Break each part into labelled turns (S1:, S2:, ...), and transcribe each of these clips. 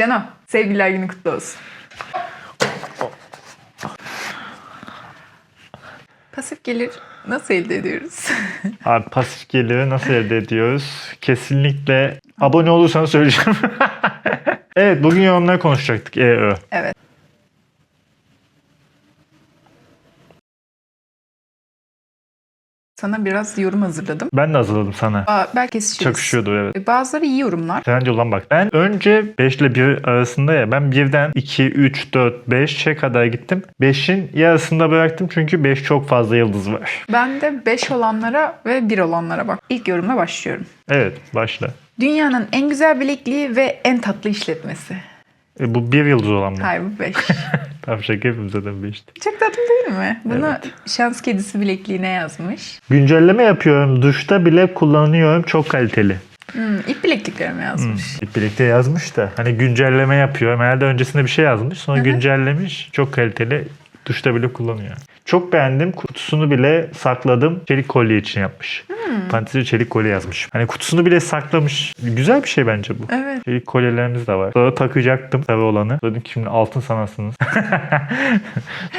S1: Cano, sevgililer günü kutlu olsun. Pasif gelir nasıl elde ediyoruz?
S2: Abi pasif geliri nasıl elde ediyoruz? Kesinlikle abone olursan söyleyeceğim. evet bugün yorumları konuşacaktık. EÖ.
S1: evet. Sana biraz yorum hazırladım.
S2: Ben de hazırladım sana.
S1: Aa, belki kesişiriz.
S2: Çakışıyordu evet.
S1: Bazıları iyi yorumlar.
S2: Sence olan bak. Ben önce 5 ile 1 arasında ya. Ben 1'den 2, 3, 4, 5'e kadar gittim. 5'in yarısında bıraktım çünkü 5 çok fazla yıldız var.
S1: Ben de 5 olanlara ve 1 olanlara bak. İlk yorumla başlıyorum.
S2: Evet başla.
S1: Dünyanın en güzel bilekliği ve en tatlı işletmesi.
S2: E, bu 1 yıldız olan mı?
S1: Hayır bu 5.
S2: Tamam şaka yapayım zaten 5'ti.
S1: Çok tatlı değil mi? Bunu
S2: Evet.
S1: şans kedisi bilekliğine yazmış.
S2: Güncelleme yapıyorum. Duşta bile kullanıyorum. Çok kaliteli.
S1: Hmm, ip bilekliklerime yazmış.
S2: Birlikte yazmış da hani güncelleme yapıyorum. Herhalde öncesinde bir şey yazmış. Sonra
S1: Hı hı.
S2: güncellemiş. Çok kaliteli. Duşta bile kullanıyor. Çok beğendim. Kutusunu bile sakladım. Çelik kolye için yapmış.
S1: Hmm.
S2: Fantezi çelik kolye yazmış. Hani kutusunu bile saklamış. Güzel bir şey bence bu.
S1: Evet.
S2: Çelik kolyelerimiz de var. Sonra takacaktım sarı olanı. Dedim ki şimdi altın sanasınız. Sonra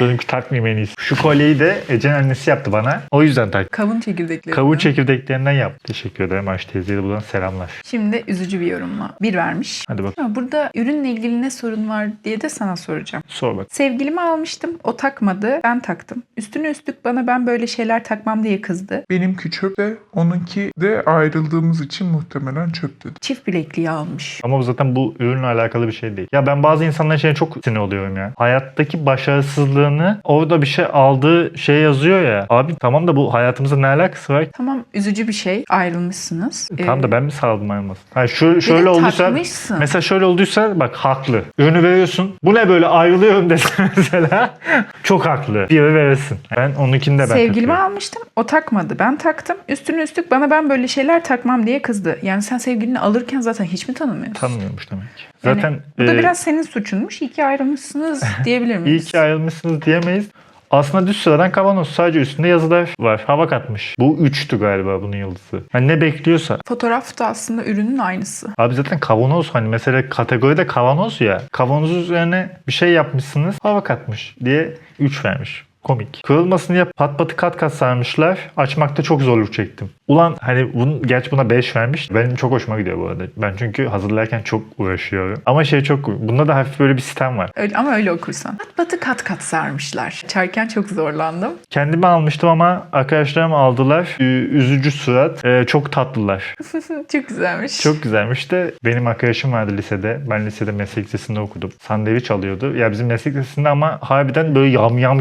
S2: dedim ki takmayayım en iyisi. Şu kolyeyi de Ece'nin annesi yaptı bana. O yüzden tak.
S1: Kavun çekirdekleri.
S2: Kavun çekirdeklerinden yaptı. Teşekkür ederim Ayşe teyzeye de buradan selamlar.
S1: Şimdi üzücü bir yorumla. Bir vermiş.
S2: Hadi bak.
S1: Ha, Burada ürünle ilgili ne sorun var diye de sana soracağım.
S2: Sor bak.
S1: Sevgilimi almıştım. O takmadı. Ben taktım. Üstüne üstlük bana ben böyle şeyler takmam diye kızdı.
S3: Benimki çöp ve onunki de ayrıldığımız için muhtemelen çöp dedi.
S1: Çift bilekliği almış.
S2: Ama bu zaten bu ürünle alakalı bir şey değil. Ya ben bazı insanların şeyine çok sinir oluyorum ya. Hayattaki başarısızlığını orada bir şey aldığı şey yazıyor ya. Abi tamam da bu hayatımızda ne alakası var?
S1: Tamam üzücü bir şey. Ayrılmışsınız.
S2: Tamam
S1: Ee,
S2: da ben mi saldım ayrılmasın? Hayır şu, şöyle olduysa
S1: takmışsın.
S2: mesela şöyle olduysa bak haklı. Ürünü veriyorsun. Bu ne böyle ayrılıyorum dese mesela çok haklı. Bir verirsin. Ben onunkini de ben
S1: Sevgilime
S2: takıyorum.
S1: almıştım. O takmadı. Ben taktım. Üstüne üstlük bana ben böyle şeyler takmam diye kızdı. Yani sen sevgilini alırken zaten hiç mi tanımıyorsun?
S2: Tanımıyormuş demek ki.
S1: Yani
S2: Zaten
S1: bu da
S2: e,
S1: biraz senin suçunmuş. İyi ki ayrılmışsınız diyebilir
S2: iyi
S1: miyiz?
S2: ki ayrılmışsınız diyemeyiz. Aslında düz sıradan kavanoz. Sadece üstünde yazılar var. Hava katmış. Bu üçtü galiba bunun yıldızı. Hani ne bekliyorsa.
S1: Fotoğraf da aslında ürünün aynısı.
S2: Abi zaten kavanoz hani mesela kategoride kavanoz ya. Kavanozun üzerine bir şey yapmışsınız. Hava katmış diye 3 vermiş. Komik. Kırılmasın diye pat patı kat kat sarmışlar. Açmakta çok zorluk çektim. Ulan hani bunun, gerçi buna 5 vermiş. Benim çok hoşuma gidiyor bu arada. Ben çünkü hazırlarken çok uğraşıyorum. Ama şey çok bunda da hafif böyle bir sistem var.
S1: Öyle, ama öyle okursan. Pat patı kat kat sarmışlar. Çarken çok zorlandım.
S2: Kendime almıştım ama arkadaşlarım aldılar. Üzücü surat. Ee, çok tatlılar.
S1: çok güzelmiş.
S2: Çok güzelmiş de benim arkadaşım vardı lisede. Ben lisede meslek lisesinde okudum. Sandviç alıyordu. Ya bizim meslek lisesinde ama harbiden böyle yam yam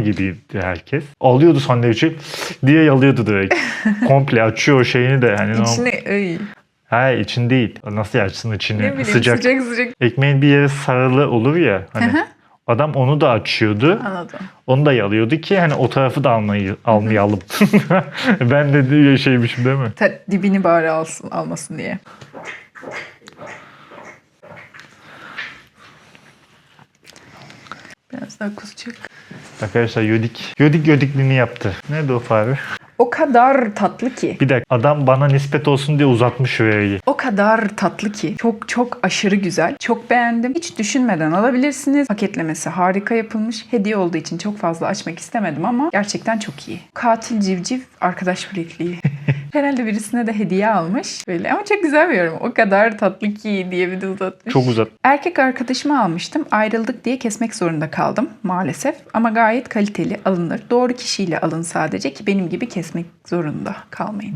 S2: gibiydi herkes. Alıyordu sandviçi diye yalıyordu direkt. Komple açıyor o şeyini de. Hani
S1: İçine ıy,
S2: Ha için değil. Nasıl açsın içini?
S1: ne bileyim
S2: sıcak.
S1: sıcak sıcak.
S2: Ekmeğin bir yeri sarılı olur ya. Hani adam onu da açıyordu.
S1: Anladım.
S2: Onu da yalıyordu ki hani o tarafı da almayı, almayalım. ben de diye şeymişim değil mi?
S1: Ta, dibini bari alsın, almasın diye. Biraz daha kusacak.
S2: Arkadaşlar Yodik. Yodik Yodikliğini yaptı. Nerede o fare?
S1: O kadar tatlı ki.
S2: Bir dakika adam bana nispet olsun diye uzatmış şurayı.
S1: O kadar tatlı ki. Çok çok aşırı güzel. Çok beğendim. Hiç düşünmeden alabilirsiniz. Paketlemesi harika yapılmış. Hediye olduğu için çok fazla açmak istemedim ama gerçekten çok iyi. Katil civciv arkadaş bilekliği. Herhalde birisine de hediye almış. Böyle ama çok güzel bir yorum. O kadar tatlı ki diye bir de uzatmış.
S2: Çok uzat.
S1: Erkek arkadaşımı almıştım. Ayrıldık diye kesmek zorunda kaldım maalesef. Ama gayet kaliteli alınır. Doğru kişiyle alın sadece ki benim gibi kesmek zorunda kalmayın.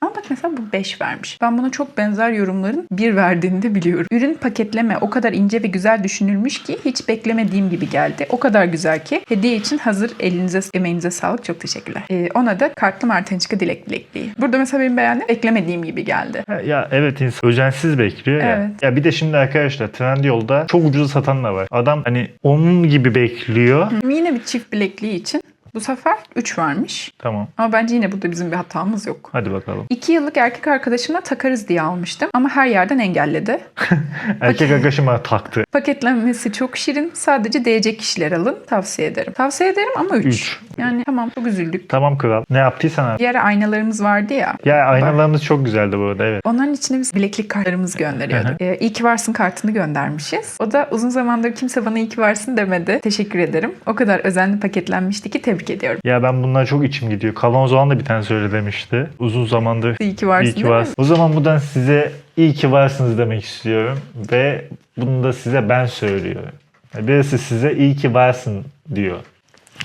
S1: Ama bak mesela bu 5 vermiş. Ben buna çok benzer yorumların bir verdiğini de biliyorum. Ürün paketleme o kadar ince ve güzel düşünülmüş ki hiç beklemediğim gibi geldi. O kadar güzel ki hediye için hazır elinize emeğinize sağlık. Çok teşekkürler. Ee, ona da kartlı martençika dilek bilekliği. Burada mesela benim beğendim. Beklemediğim gibi geldi.
S2: Ya, ya evet insan özensiz bekliyor ya.
S1: Evet.
S2: Ya bir de şimdi arkadaşlar Trendyol'da çok ucuza satan da var. Adam hani onun gibi bekliyor.
S1: Yine bir çift bilekliği için Bu sefer 3 vermiş.
S2: Tamam.
S1: Ama bence yine burada bizim bir hatamız yok.
S2: Hadi bakalım.
S1: 2 yıllık erkek arkadaşımla takarız diye almıştım ama her yerden engelledi.
S2: Erkek arkadaşım bana taktı.
S1: Paketlenmesi çok şirin. Sadece değecek kişiler alın. Tavsiye ederim. Tavsiye ederim ama 3.
S2: Üç.
S1: Yani tamam çok üzüldük.
S2: Tamam kral. Ne yaptıysan abi.
S1: Bir ara aynalarımız vardı ya.
S2: Ya aynalarımız çok güzeldi bu arada evet.
S1: Onların içine biz bileklik kartlarımızı gönderiyorduk. ee, iyi ki varsın kartını göndermişiz. O da uzun zamandır kimse bana iyi ki varsın demedi. Teşekkür ederim. O kadar özenli paketlenmişti ki tebrik ediyorum.
S2: Ya ben bunlara çok içim gidiyor. Kavanoz olan da bir tane söyle demişti. Uzun zamandır
S1: İyi ki varsın
S2: iyi ki varsın. O zaman buradan size iyi ki varsınız demek istiyorum. Ve bunu da size ben söylüyorum. Birisi size iyi ki varsın diyor.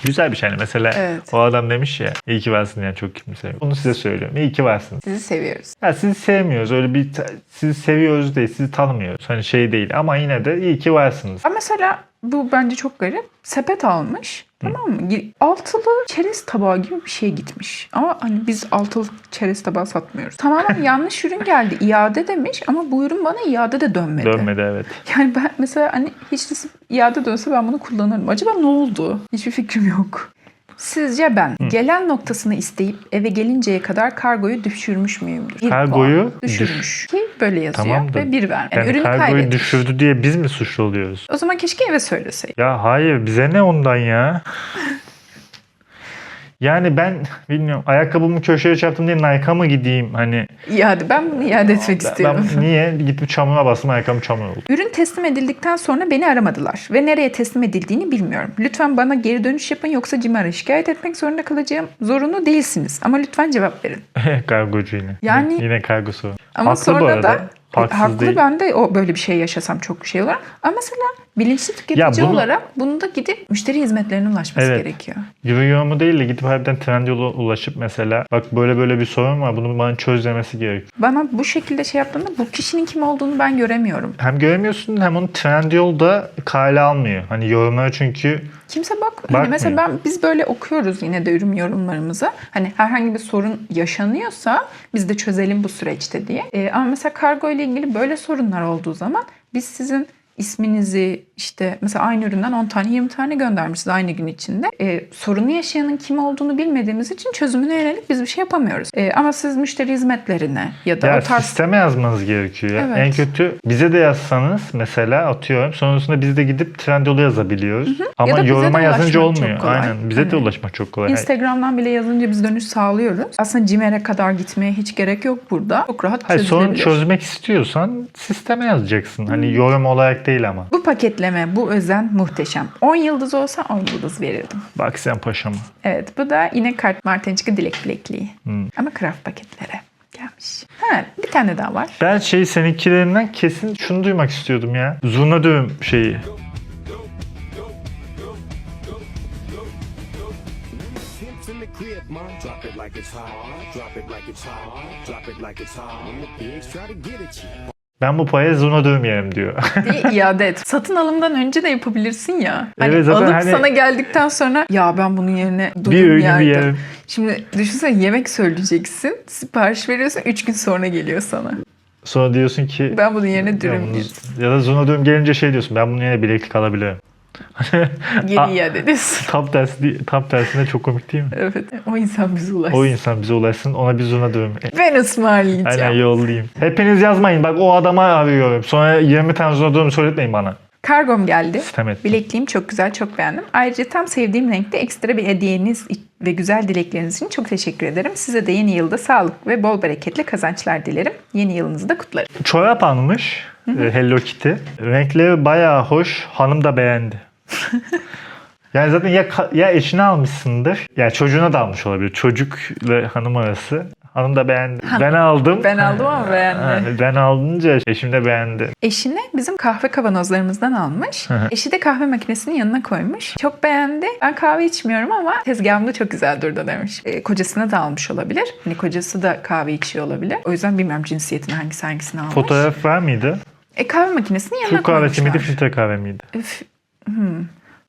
S2: Güzel bir şey yani. Mesela
S1: Evet.
S2: o adam demiş ya iyi ki varsın yani çok kimse. Bunu size söylüyorum. İyi ki varsınız.
S1: Sizi seviyoruz.
S2: Ya sizi sevmiyoruz. Öyle bir sizi seviyoruz değil, sizi tanımıyoruz. Hani şey değil ama yine de iyi ki varsınız.
S1: Ama mesela bu bence çok garip. Sepet almış. Tamam mı? Altılı çerez tabağı gibi bir şey gitmiş. Ama hani biz altılı çerez tabağı satmıyoruz. Tamamen yanlış ürün geldi. İade demiş ama bu ürün bana iade de dönmedi.
S2: Dönmedi evet.
S1: Yani ben mesela hani hiç değilse iade dönse ben bunu kullanırım. Acaba ne oldu? Hiçbir fikrim yok. Sizce ben gelen noktasını isteyip eve gelinceye kadar kargoyu düşürmüş müyümdür? Bir
S2: Kargoyu
S1: puan düşürmüş. Ki böyle yazıyor
S2: Tamam da-
S1: ve bir ver. Yani,
S2: Yani
S1: ürünü
S2: kargoyu
S1: kaybetmiş.
S2: düşürdü diye biz mi suçlu oluyoruz?
S1: O zaman keşke eve söyleseydi.
S2: Ya hayır bize ne ondan ya? Yani ben bilmiyorum ayakkabımı köşeye çarptım diye Nike'a mı gideyim hani
S1: İade. Ben bunu iade etmek
S2: ben,
S1: istiyorum.
S2: ben niye gidip çamura bastım ayakkabım çamur oldu.
S1: Ürün teslim edildikten sonra beni aramadılar ve nereye teslim edildiğini bilmiyorum. Lütfen bana geri dönüş yapın yoksa CİMER'e şikayet etmek zorunda kalacağım. Zorunlu değilsiniz ama lütfen cevap verin.
S2: Kargocu yine.
S1: Yani-
S2: yine kargosu.
S1: Ama
S2: Haklı bu
S1: sonra
S2: arada.
S1: da
S2: Haksız
S1: haklı
S2: değil.
S1: ben de o böyle bir şey yaşasam çok şey olur. Ama mesela bilinçli tüketici
S2: Ya bunu-
S1: olarak bunu da gidip müşteri hizmetlerine ulaşması
S2: Evet.
S1: gerekiyor.
S2: Yorumu değil de gidip harbiden Trendyol'a ulaşıp mesela bak böyle böyle bir sorun var bunu bana çöz demesi gerekiyor.
S1: Bana bu şekilde şey yaptığında bu kişinin kim olduğunu ben göremiyorum.
S2: Hem göremiyorsun hem onu Trendyol'da kale almıyor. Hani yorumlara çünkü
S1: Kimse bak hani
S2: Bakmıyor.
S1: mesela ben biz böyle okuyoruz yine de ürün yorumlarımızı. Hani herhangi bir sorun yaşanıyorsa biz de çözelim bu süreçte diye. Ee, ama mesela kargo ile ilgili böyle sorunlar olduğu zaman biz sizin isminizi işte mesela aynı üründen 10 tane 20 tane göndermişiz aynı gün içinde. Ee, sorunu yaşayanın kim olduğunu bilmediğimiz için çözümüne yönelik biz bir şey yapamıyoruz. Ee, ama siz müşteri hizmetlerine ya da
S2: ya
S1: o tarz
S2: sisteme yazmanız gerekiyor. ya.
S1: Evet.
S2: En kötü bize de yazsanız mesela atıyorum sonrasında biz de gidip Trendyol'a yazabiliyoruz. Ama
S1: Ya da bize
S2: yoruma
S1: de
S2: yazınca olmuyor. Aynen bize de
S1: Hani
S2: ulaşmak çok kolay.
S1: Instagram'dan bile yazınca biz dönüş sağlıyoruz. Aslında CİMER'e kadar gitmeye hiç gerek yok burada. Çok rahat
S2: Hayır, sorun
S1: çözülebilir.
S2: çözmek istiyorsan sisteme yazacaksın. Hani yorum olarak değil ama.
S1: Bu paketleme, bu özen muhteşem. 10 yıldız olsa 10 yıldız verirdim.
S2: Bak sen paşama.
S1: Evet bu da yine kart Martençika dilek bilekliği.
S2: Hmm.
S1: Ama craft paketlere gelmiş. Ha, bir tane daha var.
S2: Ben şey seninkilerinden kesin şunu duymak istiyordum ya. Zurna düğüm şeyi.
S4: Drop it like it's hot. Drop it like it's hot. Drop it like it's hot. When the pigs try to get at you.
S2: Ben bu paraya zurna düğüm yerim diyor.
S1: iade et. Satın alımdan önce de yapabilirsin ya. Hani
S2: Evet,
S1: alıp
S2: hani-
S1: sana geldikten sonra ya ben bunun yerine
S2: bir öğünü bir
S1: yerdim.
S2: yerim.
S1: Şimdi düşünsene yemek söyleyeceksin. Sipariş veriyorsun 3 gün sonra geliyor sana.
S2: Sonra diyorsun ki
S1: Ben bunun yerine
S2: ya,
S1: dürüm
S2: bunu-
S1: yedim.
S2: ya da zurna düğüm gelince şey diyorsun. Ben bunun yerine bileklik alabilirim.
S1: Geri iade ediyorsun.
S2: Tam tersi tam tersine çok komik değil mi?
S1: Evet. O insan bize ulaşsın.
S2: O insan bize ulaşsın ona bir zurna düğüm.
S1: Ben ısmarlayacağım.
S2: Aynen yollayayım. Hepiniz yazmayın. Bak o adama arıyorum. Sonra 20 tane zurna düğüm söyletmeyin bana.
S1: Kargom geldi.
S2: Sistem et.
S1: Bilekliğim çok güzel, çok beğendim. Ayrıca tam sevdiğim renkte ekstra bir hediyeniz ve güzel dilekleriniz için çok teşekkür ederim. Size de yeni yılda sağlık ve bol bereketli kazançlar dilerim. Yeni yılınızı da kutlarım.
S2: Çorap almış. E, Hello Kitty. Renkleri bayağı hoş. Hanım da beğendi. yani zaten ya, ya eşine almışsındır. Ya çocuğuna da almış olabilir. Çocukla hanım arası. Hanım da beğendi. Ben aldım.
S1: Ben aldım ama beğendi.
S2: Ben alınca eşim de beğendi.
S1: Eşine bizim kahve kavanozlarımızdan almış.
S2: hı.
S1: Eşi de kahve makinesinin yanına koymuş. Çok beğendi. Ben kahve içmiyorum ama tezgahımda çok güzel durdu demiş. E, kocasına da almış olabilir. Hani kocası da kahve içiyor olabilir. O yüzden bilmiyorum cinsiyetini hangisi hangisini almış.
S2: Fotoğraf var mıydı?
S1: E, kahve makinesinin yanına
S2: Türk kahvesi miydi,
S1: koymuşlar.
S2: filtre kahve miydi?
S1: Üf, hmm.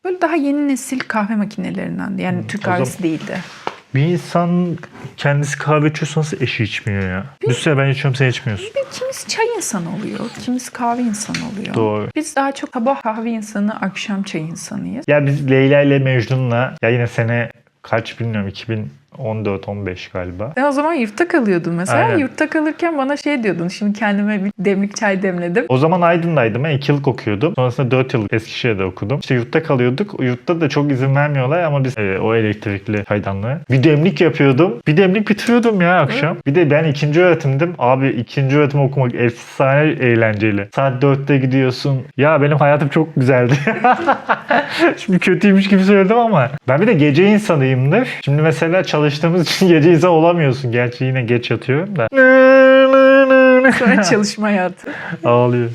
S1: Böyle daha yeni nesil kahve makinelerinden. Yani Türk
S2: Hmm, zaman-
S1: kahvesi değildi.
S2: Bir insan kendisi kahve içiyorsa nasıl eşi içmiyor ya? Düşünsene ben içiyorum sen içmiyorsun.
S1: Bir kimisi çay insanı oluyor, kimisi kahve insanı oluyor.
S2: Doğru.
S1: Biz daha çok sabah kahve insanı, akşam çay insanıyız.
S2: Ya biz Leyla ile Mecnun'la ya yine sene kaç bilmiyorum 2014-15 galiba.
S1: Sen o zaman yurtta kalıyordun mesela.
S2: Aynen.
S1: Yurtta kalırken bana şey diyordun. Şimdi kendime bir demlik çay demledim.
S2: O zaman Aydın'daydım. Ben 2 yıllık okuyordum. Sonrasında 4 yıl Eskişehir'de okudum. İşte yurtta kalıyorduk. Yurtta da çok izin vermiyorlar ama biz e, o elektrikli çaydanlığı. Bir demlik yapıyordum. Bir demlik bitiriyordum ya akşam. Bir de ben ikinci öğretimdim. Abi ikinci öğretim okumak efsane eğlenceli. Saat 4'te gidiyorsun. Ya benim hayatım çok güzeldi. Şimdi kötüymüş gibi söyledim ama. Ben bir de gece insanıyımdır. Şimdi mesela çalıştığımız için gece insan olamıyorsun. Gerçi yine geç yatıyorum da.
S1: Sonra çalışma hayatı.
S2: Ağlıyor.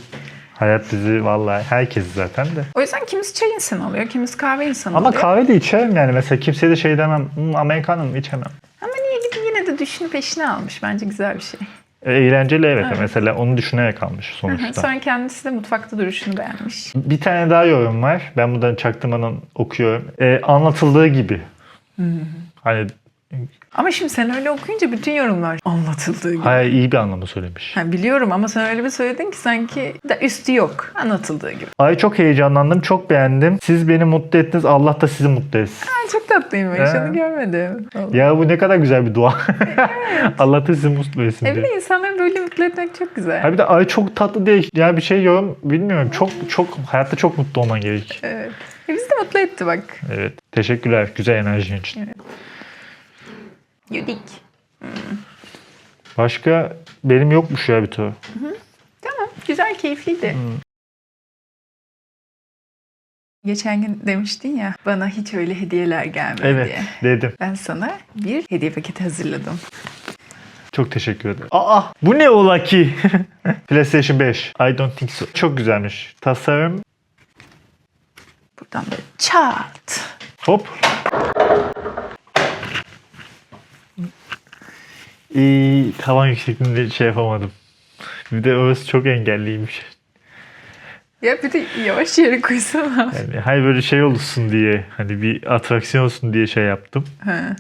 S2: Hayat bizi vallahi herkes zaten de.
S1: O yüzden kimisi çay insanı oluyor, kimisi kahve insanı
S2: Ama
S1: oluyor.
S2: kahve de içerim yani. Mesela kimseye de şey demem. "Hmm, Amerikanım içemem.
S1: Ama niye gidip yine de düşünüp eşine almış. Bence güzel bir şey.
S2: E, eğlenceli evet. Mesela onu düşünerek almış sonuçta.
S1: Sonra kendisi de mutfakta duruşunu beğenmiş.
S2: Bir tane daha yorum var. Ben buradan çaktırmadan okuyorum. E, anlatıldığı gibi. Hani
S1: Ama şimdi sen öyle okuyunca bütün yorumlar anlatıldığı gibi.
S2: hayır iyi bir anlamda söylemiş.
S1: Ha, biliyorum ama sen öyle bir söyledin ki sanki da üstü yok. Anlatıldığı gibi.
S2: Ay çok heyecanlandım. Çok beğendim. Siz beni mutlu ettiniz. Allah da sizi mutlu etsin.
S1: Çok tatlıymış.
S2: He.
S1: Onu görmedim. Vallahi.
S2: Ya bu ne kadar güzel bir dua. Allah da sizi mutlu etsin diye.
S1: de insanları böyle mutlu etmek çok güzel.
S2: Ha bir de ay çok tatlı diye yani bir şey yorum bilmiyorum. Çok çok hayatta çok mutlu olman gerek.
S1: Evet. E bizi de mutlu etti bak.
S2: Evet. Teşekkürler güzel enerjin için.
S1: Yudik.
S2: Başka benim yokmuş ya bir tur.
S1: Tamam. Güzel, keyifliydi. Geçen gün demiştin ya bana hiç öyle hediyeler gelmedi
S2: Evet
S1: diye.
S2: dedim.
S1: Ben sana bir hediye paketi hazırladım.
S2: Çok teşekkür ederim. Aa bu ne ola ki? PlayStation 5. I don't think so. Çok güzelmiş. Tasarım.
S1: Buradan böyle çat.
S2: Hop. İyi, tavan yüksekliğinde şey yapamadım. Bir de orası çok engelliymiş.
S1: Ya bir de yavaş yere koysana.
S2: Yani hayır böyle şey olsun diye hani bir atraksiyon olsun diye şey yaptım.
S1: Ha.